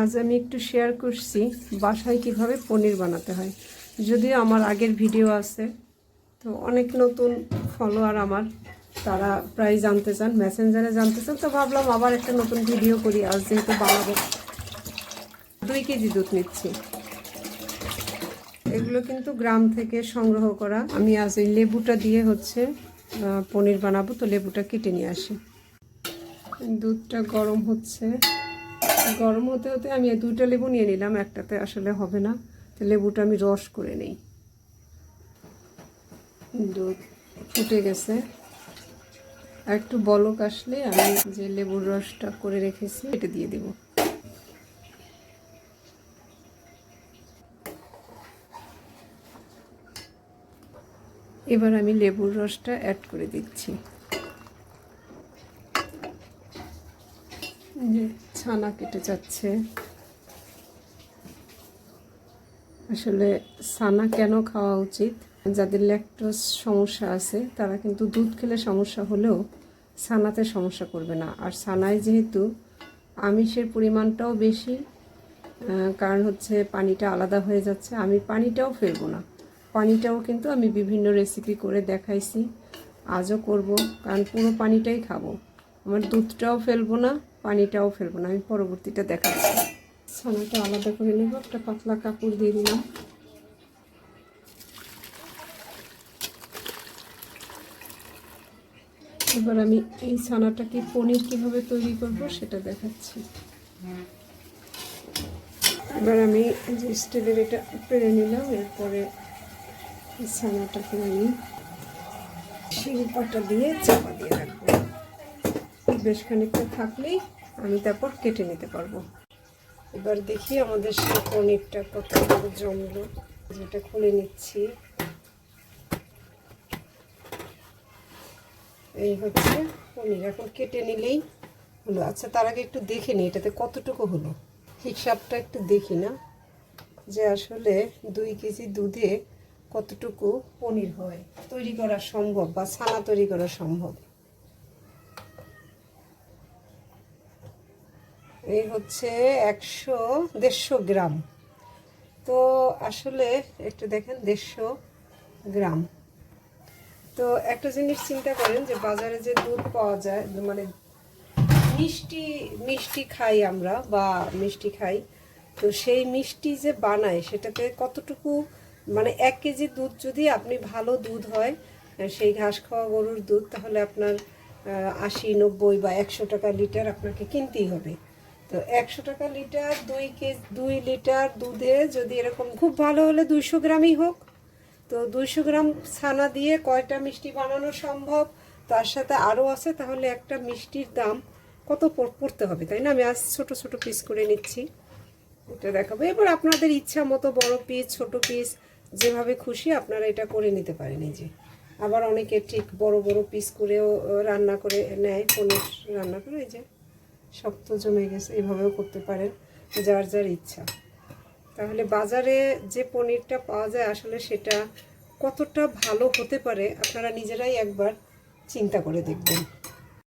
আজ আমি একটু শেয়ার করছি বাসায় কীভাবে পনির বানাতে হয়। যদিও আমার আগের ভিডিও আছে, তো অনেক নতুন ফলোয়ার আমার, তারা প্রায় জানতে চান মেসেঞ্জারে জানতে চান, তো ভাবলাম আবার একটা নতুন ভিডিও করি, আজ যেহেতু বানাবো। দুই কেজি দুধ নিচ্ছি। এগুলো কিন্তু গ্রাম থেকে সংগ্রহ করা। আমি আজ এই লেবুটা দিয়ে হচ্ছে পনির বানাবো, তো লেবুটা কেটে নিয়ে আসি। দুধটা গরম হচ্ছে। গরম হতে হতে আমি দুইটা লেবু নিয়ে নিলাম, একটাতে আসলে হবে না। লেবুটা আমি রস করে নেই। দুধ ফুটে গেছে। আর একটু বলক আসলে আমি যে লেবুর রসটা করে রেখেছি, এটা দিয়ে দেব। এবার আমি লেবুর রসটা অ্যাড করে দিচ্ছি যে ছানা কেটে যাচ্ছে। আসলে ছানা কেন খাওয়া উচিত? যাদের ল্যাকটোজ সমস্যা আছে, তারা কিন্তু দুধ খেলে সমস্যা হলেও ছানাতে সমস্যা করবে না। আর ছানায় যেহেতু আমিষের পরিমাণটাও বেশি কারণ হচ্ছে পানিটা আলাদা হয়ে যাচ্ছে, আমি পানিটাও ফেলব না। পানিটাও কিন্তু আমি বিভিন্ন রেসিপি করে দেখাইছি, আজও করব, কারণ পুরো পানিটাই খাব। আমার দুধটাও ফেলব না পানিটাও ফেলব না, আমি পরবর্তীটা দেখাচ্ছি। ছানাটা আলাদা করে নেব, একটা পাতলা কাপড় দিয়ে দিলাম। এবার আমি এই ছানাটাকে পনির কীভাবে তৈরি করব সেটা দেখাচ্ছি। এবার আমি যে স্টিলের এটা পেরে নিলাম, এরপরে ছানাটাকে আমি শিল্পাটা দিয়ে চাপা দিয়ে রাখব। বেশ খানিকটা থাকলেই আমি তারপর কেটে নিতে পারব। এবার দেখি আমাদের সেই পনিরটা কত জমলো। যেটা খুলে নিচ্ছি। এই হচ্ছে পনির। এখন কেটে নিলেই হলো। আচ্ছা তার আগে একটু দেখে নিই এটাতে কতটুকু হলো। হিসাবটা একটু দেখি না। যে আসলে দুই কেজি দুধে কতটুকু পনির হয়। তৈরি করা সম্ভব বা ছানা তৈরি করা সম্ভব। এই হচ্ছে একশো দেড়শো গ্রাম। তো আসলে একটু দেখেন, দেড়শো গ্রাম। তো একটা জিনিস চিন্তা করেন যে বাজারে যে দুধ পাওয়া যায় মানে মিষ্টি মিষ্টি খাই আমরা বা মিষ্টি খাই, তো সেই মিষ্টি যে বানায় সেটাতে কতটুকু মানে এক কেজি দুধ যদি আপনি ভালো দুধ হয় সেই ঘাস খাওয়া গরুর দুধ, তাহলে আপনার আশি, নব্বই বা একশো টাকা লিটার আপনাকে কিনতেই হবে। তো একশো টাকা লিটার, দুই কেজি, দুই লিটার দুধে যদি এরকম খুব ভালো হলে দুইশো গ্রামই হোক। তো দুইশো গ্রাম ছানা দিয়ে কয়টা মিষ্টি বানানো সম্ভব? তার সাথে আরও আছে, তাহলে একটা মিষ্টির দাম কত পড়তে হবে, তাই না? আমি আজ ছোটো ছোটো পিস করে নিচ্ছি। এটা দেখাবো। এবার আপনাদের ইচ্ছা মতো বড় পিস ছোট পিস যেভাবে খুশি আপনারা এটা করে নিতে পারেন। এই যে, আবার অনেকে ঠিক বড় বড় পিস করেও রান্না করে নেয়, পনির রান্না করে যে। শক্ত জমে গেছে, এভাবেও করতে পারেন, যার যার ইচ্ছা। তাহলে বাজারে যে পনিরটা পাওয়া যায়, আসলে সেটা কতটা ভালো হতে পারে, আপনারা নিজেরাই একবার চিন্তা করে দেখবেন।